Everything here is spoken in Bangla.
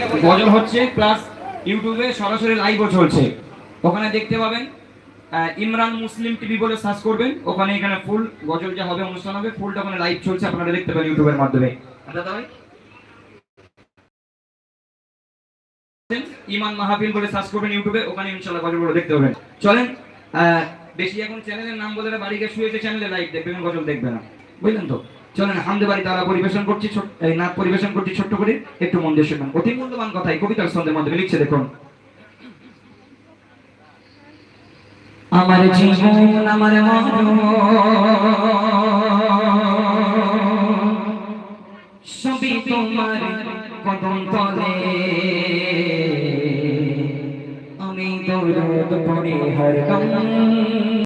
গজল হচ্ছে প্লাস ইউটিউবে সরাসরি লাইভও চলছে। ওখানে দেখতে পাবেন ইমরান মুসলিম টিভি বলে সার্চ করবেন। ওখানে এখানে ফুল গজল যা হবে, অনুষ্ঠান হবে ফুলটা ওখানে লাইভ চলছে, আপনারা দেখতে পাবেন ইউটিউবের মাধ্যমে? ইমান মাহফিল বলে সার্চ করবেন ইউটিউবে ওখানে ইনশাআল্লাহ গজলগুলো দেখতে পাবেন। চলেন বেশি এখন চ্যানেলের নাম বলে বাড়ি গিয়ে শুয়েছে চ্যানেলে লাইভ দেখবেন, গজল দেখবে না। বুঝলেন তো? চলেন হামদে বাড়ি তারা পরিবেশন করছি এই নাচ পরিবেশন করছি ছোট্ট করে, একটু মন দিয়ে শুনবেন অতি মূল্যবান কথাই কবিতার ছন্দের মাধ্যমে লিখছে, দেখুন। আমার জীবন, আমার সবই তোমার কদম তলে। আমি দৌড় পড়ে হরদম